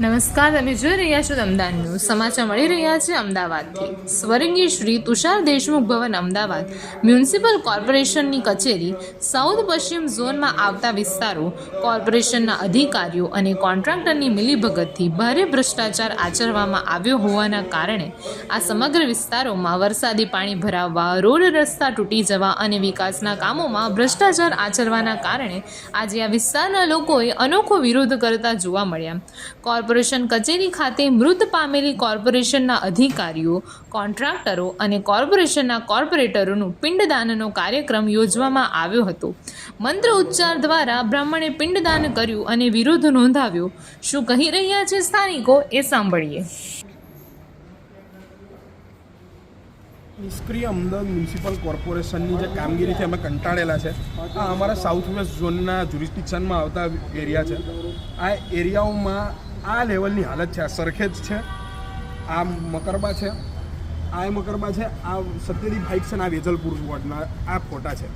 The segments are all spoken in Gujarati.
નમસ્કાર તમે જોઈ રહ્યા છો અમદાવાદ ન્યૂઝ સમાચાર મળી રહ્યા છે અમદાવાદથી. સ્વર્ગીય શ્રી તુષાર દેશમુખ ભવન અમદાવાદ મ્યુનિસિપલ કોર્પોરેશનની કચેરી, સાઉથ પશ્ચિમ ઝોનમાં આવતા વિસ્તારો, કોર્પોરેશનના અધિકારીઓ અને કોન્ટ્રાક્ટરની મિલીભગતથી ભારે ભ્રષ્ટાચાર આચરવામાં આવ્યો હોવાના કારણે આ સમગ્ર વિસ્તારોમાં વરસાદી પાણી ભરાવવા, રોડ રસ્તા તૂટી જવા અને વિકાસના કામોમાં ભ્રષ્ટાચાર આચરવાના કારણે આજે આ વિસ્તારના લોકોએ અનોખો વિરોધ કરતા જોવા મળ્યા. કોર્પોરેશન કચેરી ખાતે મૃત પામેલી કોર્પોરેશનના અધિકારીઓ, કોન્ટ્રાક્ટરો અને કોર્પોરેશનના કોર્પોરેટરોનું પિંડદાનનો કાર્યક્રમ યોજવામાં આવ્યો હતો. મંત્ર ઉચ્ચાર દ્વારા બ્રાહ્મણે પિંડદાન કર્યું અને વિરોધ નોંધાવ્યો. શું કહી રહ્યા છે સ્થાનિકો એ સાંભળીએ. નિષ્ક્રિય અમદાવાદ મ્યુનિસિપલ કોર્પોરેશનની જે કામગીરી છે અમે કંટાળેલા છે, આ અમારા સાઉથ વેસ્ટ ઝોનના જ્યુરિસ્ટિક્શનમાં આવતા એરિયા છે. આ એરિયાઓમાં આ લેવલની હાલત છે. આ સરખેજ છે. આ મકરબા છે. આ મકરબા છે. આ સત્યદીપ છે અને આ વેજલપુર વોર્ડના આ ફોટા છે.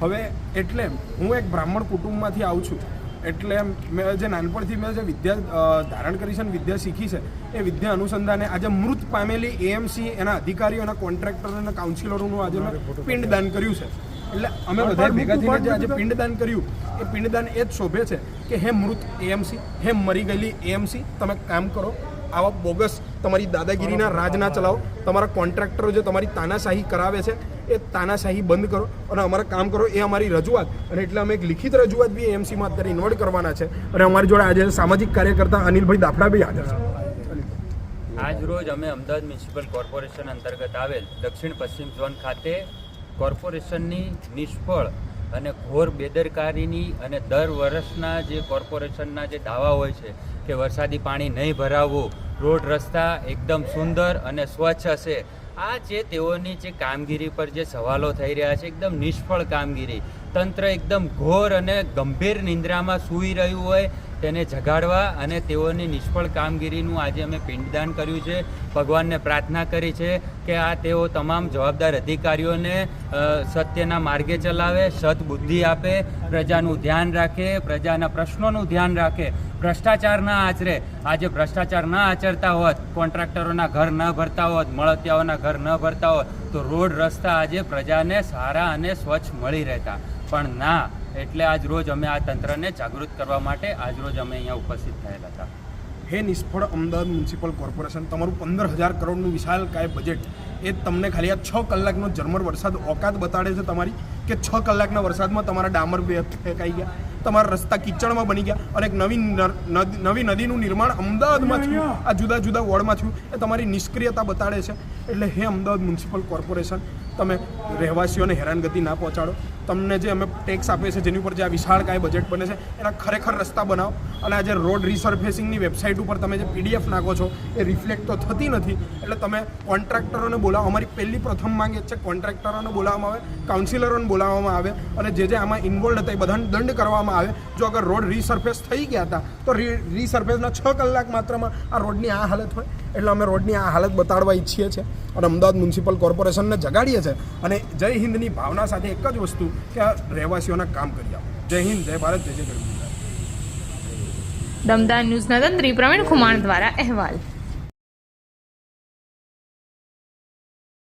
હવે એટલે હું એક બ્રાહ્મણ કુટુંબમાંથી આવું છું. એટલે મેં જે નાનપણથી મેં જે વિદ્યા ધારણ કરી છે અને વિદ્યા શીખી છે એ વિદ્યા અનુસંધાને આજે મૃત પામેલી એએમસી એના અધિકારીઓ અને કોન્ટ્રાક્ટર અને કાઉન્સિલરોનું આજે મેં પિંડદાન કર્યું છે. એટલે અમે બધા ભેગા થઈને જે આજે પિંડદાન કર્યું. એ પિંડદાન એ જ શોભે છે કે હે મૃત એએમસી હે મરી ગયેલી એએમસી તમે કામ કરો. આવા બોગસ તમારી દાદાગીરીના રાજ ના ચલાવો. તમારા કોન્ટ્રાક્ટરો જે તમારી તાનાશાહી કરાવે છે એ તાનાશાહી બંધ કરો અને અમારા કામ કરો એ અમારી રજૂઆત. અને એટલે અમે એક લિખિત રજૂઆત બી એમસીમાં અત્યારે ઇન્વોલ્વ કરવાના છે. અને અમારી જોડે આજે સામાજિક કાર્યકર્તા અનિલભાઈ દાફડા બી હાજર છે. આજ રોજ અમે અમદાવાદ મ્યુનિસિપલ કોર્પોરેશન અંતર્ગત આવેલ દક્ષિણ પશ્ચિમ ઝોન ખાતે કોર્પોરેશનની નિષ્ફળ અને ઘોર બેદરકારીની અને દર વર્ષના જે કોર્પોરેશનના જે દાવા હોય છે કે વરસાદી પાણી નહીં ભરાવવું, રોડ રસ્તા એકદમ સુંદર અને સ્વચ્છ હશે, આ જે તેઓની જે કામગીરી પર જે સવાલો થઈ રહ્યા છે, એકદમ નિષ્ફળ કામગીરી, તંત્ર એકદમ ઘોર અને ગંભીર નિંદ્રામાં સૂઈ રહ્યું હોય તેને જગાડવા અને તેઓની નિષ્ફળ કામગીરીનું આજે અમે પિંડદાન કર્યું છે. ભગવાનને પ્રાર્થના કરી છે કે આ તેઓ તમામ જવાબદાર અધિકારીઓને સત્યના માર્ગે ચલાવે, સદબુદ્ધિ આપે, પ્રજાનું ધ્યાન રાખે, પ્રજાના પ્રશ્નોનું ધ્યાન રાખે. ભ્રષ્ટાચાર ના આચરે. આજે ભ્રષ્ટાચાર ના આચરતા હોત, કોન્ટ્રાક્ટરોના ઘર ન ભરતા હોત, મળતિયાઓના ઘર ન ભરતા હોત, તો રોડ રસ્તા આજે પ્રજાને સારા અને સ્વચ્છ મળી રહેતા. પણ ના એટલે આજ રોજ અમે આ તંત્રને જાગૃત કરવા માટે આજ રોજ અમે અહીંયા ઉપસ્થિત થયેલા હતા. હે નિષ્ફળ અમદાવાદ મ્યુનિસિપલ કોર્પોરેશન, તમારું પંદર હજાર કરોડનું વિશાલ કાય બજેટ એ તમને ખાલી આ છ કલાકનો ઝરમર વરસાદ ઓકાત બતાડે છે તમારી? કે છ કલાકના વરસાદમાં તમારા ડામર ફેંકાઈ ગયા. તમારા રસ્તા કિચડમાં બની ગયા. અને એક નવી નદ- નવી નદીનું નિર્માણ અમદાવાદમાં થયું. આ જુદા જુદા વોર્ડમાં થયું. એ તમારી નિષ્ક્રિયતા બતાડે છે. એટલે હે અમદાવાદ મ્યુનિસિપલ કોર્પોરેશન તમે રહેવાસીઓને હેરાનગતિ ના પહોંચાડો. તમને જે અમે ટેક્સ આપીએ છીએ જેની ઉપર જે આ વિશાળ કાય બજેટ બને છે એના ખરેખર રસ્તા બનાવો. અને આજે રોડ રિસર્ફેસિંગની વેબસાઇટ ઉપર તમે જે પીડીએફ નાખો છો એ રિફ્લેક્ટ તો થતી નથી. એટલે તમે કોન્ટ્રાક્ટરોને બોલાવો. અમારી પહેલી પ્રથમ માંગ એ છે કોન્ટ્રાક્ટરોને બોલાવવામાં આવે કાઉન્સિલરોને બોલાવવામાં આવે અને જે જે આમાં ઇન્વોલ્વ હતા એ બધાને દંડ કરવામાં આવે જો અગર રોડ રીસર્ફેસ થઈ ગયા હતા, તો રીસર્ફેસના છ કલાક માત્રમાં આ રોડની આ હાલત હોય. એટલે અમે રોડની આ હાલત બતાડવા ઈચ્છીએ છીએ અને અમદાવાદ મ્યુનિસિપલ કોર્પોરેશનને જગાડીએ છીએ. અને જય હિન્દની ભાવના સાથે એક જ વસ્તુ કે આ રહેવાસીઓના કામ કરી આપો જય હિન્દ, જય ભારત, જય જય દમદાર ન્યૂઝના તંત્રી પ્રવીણ કુમાર દ્વારા અહેવાલ.